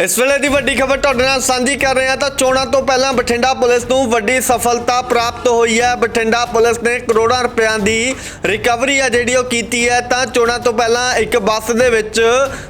ਇਸ ਵੇਲੇ ਦੀ ਵੱਡੀ ਖਬਰ ਤੁਹਾਡੇ ਨਾਲ ਸਾਂਝੀ ਕਰ ਰਹੇ ਹਾਂ ਤਾਂ ਚੋਣਾਂ ਤੋਂ ਪਹਿਲਾਂ ਬਠਿੰਡਾ ਪੁਲਿਸ ਨੂੰ ਵੱਡੀ ਸਫਲਤਾ ਪ੍ਰਾਪਤ ਹੋਈ ਹੈ। ਬਠਿੰਡਾ ਪੁਲਿਸ ਨੇ ਕਰੋੜਾਂ ਰੁਪਇਆਂ ਦੀ ਰਿਕਵਰੀ ਆ ਜਿਹੜੀ ਉਹ ਕੀਤੀ ਹੈ। ਤਾਂ ਚੋਣਾਂ ਤੋਂ ਪਹਿਲਾਂ ਇੱਕ ਬੱਸ ਦੇ ਵਿੱਚ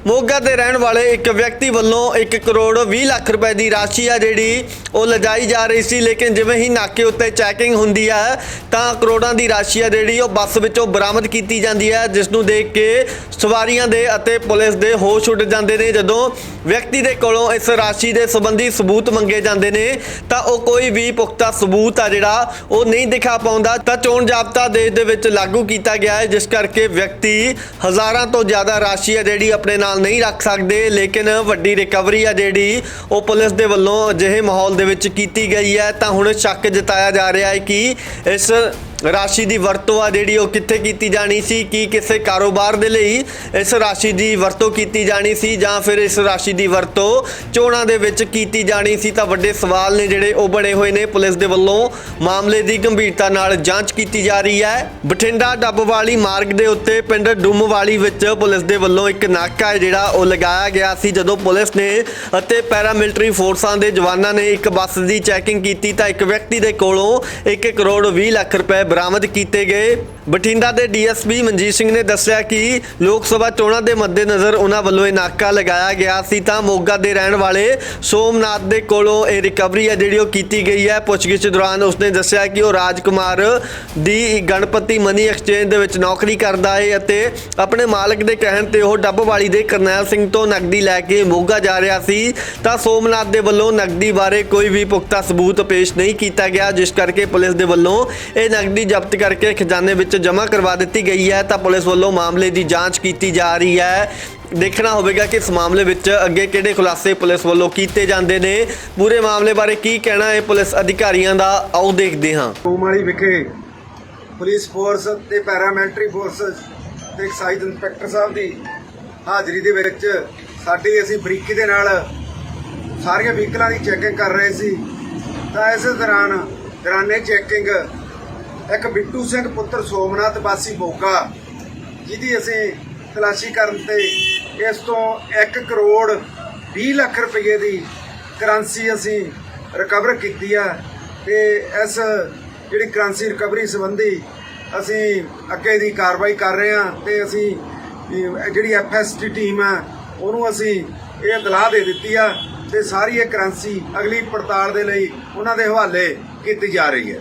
ਮੋਗਾ ਦੇ ਰਹਿਣ ਵਾਲੇ ਇੱਕ ਵਿਅਕਤੀ ਵੱਲੋਂ 1 ਕਰੋੜ 20 ਲੱਖ ਰੁਪਏ ਦੀ ਰਾਸ਼ੀ ਆ ਜਿਹੜੀ ਉਹ ਲਜਾਈ ਜਾ ਰਹੀ ਸੀ। ਲੇਕਿਨ ਜਿਵੇਂ ਹੀ ਨਾਕੇ ਉੱਤੇ ਚੈਕਿੰਗ ਹੁੰਦੀ ਹੈ ਤਾਂ ਕਰੋੜਾਂ ਦੀ ਰਾਸ਼ੀ ਆ ਜਿਹੜੀ ਉਹ ਬੱਸ ਵਿੱਚੋਂ ਬਰਾਮਦ ਕੀਤੀ ਜਾਂਦੀ ਹੈ, ਜਿਸ ਨੂੰ ਦੇਖ ਕੇ ਸਵਾਰੀਆਂ ਦੇ ਅਤੇ ਪੁਲਿਸ ਦੇ ਹੋਸ਼ ਉੱਡ ਜਾਂਦੇ ਨੇ। ਜਦੋਂ ਵਿਅਕਤੀ ਦੇ ਕੋਲੋਂ ਇਸ ਰਾਸ਼ੀ ਦੇ ਸੰਬੰਧੀ ਸਬੂਤ ਮੰਗੇ ਜਾਂਦੇ ਨੇ, ਤਾਂ ਉਹ ਕੋਈ ਵੀ ਪੁਖਤਾ ਸਬੂਤ ਆ ਜਿਹੜਾ ਉਹ ਨਹੀਂ ਦਿਖਾ ਪਾਉਂਦਾ। ਤਾਂ ਚੋਣ ਜਾਬਤਾ ਦੇਸ਼ ਦੇ ਵਿੱਚ ਲਾਗੂ ਕੀਤਾ ਗਿਆ ਹੈ, ਜਿਸ ਕਰਕੇ ਵਿਅਕਤੀ ਹਜ਼ਾਰਾਂ ਤੋਂ ਜ਼ਿਆਦਾ ਰਾਸ਼ੀ ਆ ਜਿਹੜੀ ਆਪਣੇ ਨਾਲ ਨਹੀਂ ਰੱਖ ਸਕਦੇ, ਲੇਕਿਨ ਵੱਡੀ ਰਿਕਵਰੀ ਆ ਜਿਹੜੀ ਉਹ ਪੁਲਿਸ ਦੇ ਵੱਲੋਂ ਅਜਿਹੇ ਮਾਹੌਲ ਦੇ ਵਿੱਚ ਕੀਤੀ ਗਈ ਹੈ। ਤਾਂ ਹੁਣ ਸ਼ੱਕ ਜਤਾਇਆ ਜਾ ਰਿਹਾ ਹੈ ਕਿ ਇਸ ਰਾਸ਼ੀ ਦੀ ਵਰਤੋਂ ਆ ਜਿਹੜੀ ਉਹ ਕਿੱਥੇ ਕੀਤੀ ਜਾਣੀ ਸੀ, ਕੀ ਕਿਸੇ ਕਾਰੋਬਾਰ ਦੇ ਲਈ ਇਸ ਰਾਸ਼ੀ ਦੀ ਵਰਤੋਂ ਕੀਤੀ ਜਾਣੀ ਸੀ ਜਾਂ ਫਿਰ ਇਸ ਰਾਸ਼ੀ ਦੀ ਵਰਤੋਂ ਚੋਣਾਂ ਦੇ ਵਿੱਚ ਕੀਤੀ ਜਾਣੀ ਸੀ, ਤਾਂ ਵੱਡੇ ਸਵਾਲ ਨੇ ਜਿਹੜੇ ਉਹ ਬਣੇ ਹੋਏ ਨੇ। ਪੁਲਿਸ ਦੇ ਵੱਲੋਂ ਮਾਮਲੇ ਦੀ ਗੰਭੀਰਤਾ ਨਾਲ ਜਾਂਚ ਕੀਤੀ ਜਾ ਰਹੀ ਹੈ। ਬਠਿੰਡਾ ਡੱਬਵਾਲੀ ਮਾਰਗ ਦੇ ਉੱਤੇ ਪਿੰਡ ਡੁੰਮਵਾਲੀ ਵਿੱਚ ਪੁਲਿਸ ਦੇ ਵੱਲੋਂ ਇੱਕ ਨਾਕਾ ਹੈ ਜਿਹੜਾ ਉਹ ਲਗਾਇਆ ਗਿਆ ਸੀ। ਜਦੋਂ ਪੁਲਿਸ ਨੇ ਅਤੇ ਪੈਰਾਮਿਲਟਰੀ ਫੋਰਸਾਂ ਦੇ ਜਵਾਨਾਂ ਨੇ ਇੱਕ ਬੱਸ ਦੀ ਚੈਕਿੰਗ ਕੀਤੀ, ਤਾਂ ਇੱਕ ਵਿਅਕਤੀ ਦੇ ਕੋਲੋਂ 1 ਕਰੋੜ 20 ਲੱਖ ਰੁਪਏ ਬਰਾਮਦ ਕੀਤੇ ਗਏ ਬਠਿੰਡਾ ਦੇ ਡੀਐਸਪੀ ਮਨਜੀਤ ਸਿੰਘ ਨੇ ਦੱਸਿਆ ਕਿ ਲੋਕ ਸਭਾ ਚੋਣਾਂ ਦੇ ਮੱਦੇਨਜ਼ਰ ਉਹਨਾਂ ਵੱਲੋਂ ਇਹ ਨਾਕਾ ਲਗਾਇਆ ਗਿਆ ਸੀ। ਤਾਂ ਮੋਗਾ ਦੇ ਰਹਿਣ ਵਾਲੇ ਸੋਮਨਾਥ ਦੇ ਕੋਲੋਂ ਇਹ ਰਿਕਵਰੀ ਹੈ ਜਿਹੜੀ ਉਹ ਕੀਤੀ ਗਈ ਹੈ। ਪੁੱਛਗਿੱਛ ਦੌਰਾਨ ਉਸਨੇ ਦੱਸਿਆ ਕਿ ਉਹ ਰਾਜਕੁਮਾਰ ਦੀ ਗਣਪਤੀ ਮਨੀ ਐਕਸਚੇਂਜ ਦੇ ਵਿੱਚ ਨੌਕਰੀ ਕਰਦਾ ਹੈ ਅਤੇ ਆਪਣੇ ਮਾਲਕ ਦੇ ਕਹਿਣ ਤੇ ਉਹ ਡੱਬਵਾਲੀ ਦੇ ਕਰਨੈਲ ਸਿੰਘ ਤੋਂ ਨਕਦੀ ਲੈ ਕੇ ਮੋਗਾ ਜਾ ਰਿਹਾ ਸੀ। ਤਾਂ ਸੋਮਨਾਥ ਦੇ ਵੱਲੋਂ ਨਕਦੀ ਬਾਰੇ ਕੋਈ ਵੀ ਪੁਖਤਾ ਸਬੂਤ ਪੇਸ਼ ਨਹੀਂ ਕੀਤਾ ਗਿਆ, ਜਿਸ ਕਰਕੇ ਪੁਲਿਸ ਦੇ ਵੱਲੋਂ ਇਹ ਨਕਦੀ ਜ਼ਬਤ ਕਰਕੇ ਖਜ਼ਾਨੇ ਵਿੱਚ ਜਮ੍ਹਾਂ ਕਰਵਾ ਦਿੱਤੀ ਗਈ ਹੈ, ਤਾਂ ਪੁਲਿਸ ਵੱਲੋਂ ਮਾਮਲੇ ਦੀ ਜਾਂਚ ਕੀਤੀ ਜਾ ਰਹੀ ਹੈ। ਦੇਖਣਾ ਹੋਵੇਗਾ ਕਿ ਇਸ ਮਾਮਲੇ ਵਿੱਚ ਅੱਗੇ ਕਿਹੜੇ ਖੁਲਾਸੇ ਪੁਲਿਸ ਵੱਲੋਂ ਕੀਤੇ ਜਾਂਦੇ ਨੇ। ਪੂਰੇ ਮਾਮਲੇ ਬਾਰੇ ਕੀ ਕਹਿਣਾ ਹੈ ਪੁਲਿਸ ਅਧਿਕਾਰੀਆਂ ਦਾ, ਆਓ ਦੇਖਦੇ ਹਾਂ। ਕੋਮਾਲੀ ਵਿਖੇ ਪੁਲਿਸ ਫੋਰਸ ਤੇ ਪੈਰਾਮਿਲਟਰੀ ਫੋਰਸ ਤੇ ਐਕਸਾਈਜ਼ ਇੰਸਪੈਕਟਰ ਸਾਹਿਬ ਦੀ ਹਾਜ਼ਰੀ ਦੇ ਵਿੱਚ ਸਾਡੀ ਅਸੀਂ ਬਰੀਕੀ ਦੇ ਨਾਲ ਸਾਰੀਆਂ ਵਹੀਕਲਾਂ ਦੀ ਚੈਕਿੰਗ ਕਰ ਰਹੇ ਸੀ। ਤਾਂ ਇਸ ਦੌਰਾਨ ਦੌਰਾਨੇ ਚੈਕਿੰਗ ਇੱਕ ਬਿੱਟੂ ਸਿੰਘ ਪੁੱਤਰ ਸੋਮਨਾਥ ਵਾਸੀ ਮੋਗਾ ਜਿਹਦੀ ਅਸੀਂ ਤਲਾਸ਼ੀ ਕਰਨ ਤੇ ਇਸ ਤੋਂ 1 ਕਰੋੜ 20 ਲੱਖ ਰੁਪਏ ਦੀ ਕਰੰਸੀ ਅਸੀਂ ਰਿਕਵਰ ਕੀਤੀ ਆ ਤੇ ਇਸ ਜਿਹੜੀ ਕਰੰਸੀ ਰਿਕਵਰੀ ਸੰਬੰਧੀ ਅਸੀਂ ਅੱਗੇ ਦੀ ਕਾਰਵਾਈ ਕਰ ਰਹੇ ਹਾਂ ਤੇ ਅਸੀਂ ਇਹ ਜਿਹੜੀ ਐਫਐਸਟੀ ਟੀਮ ਆ, ਉਹਨੂੰ ਅਸੀਂ ਇਹ ਇਤਲਾਹ ਦੇ ਦਿੱਤੀ ਆ ਤੇ ਸਾਰੀ ਇਹ ਕਰੰਸੀ ਅਗਲੀ ਪੜਤਾਲ ਦੇ ਲਈ ਉਹਨਾਂ ਦੇ ਹਵਾਲੇ ਕੀਤੀ ਜਾ ਰਹੀ ਹੈ।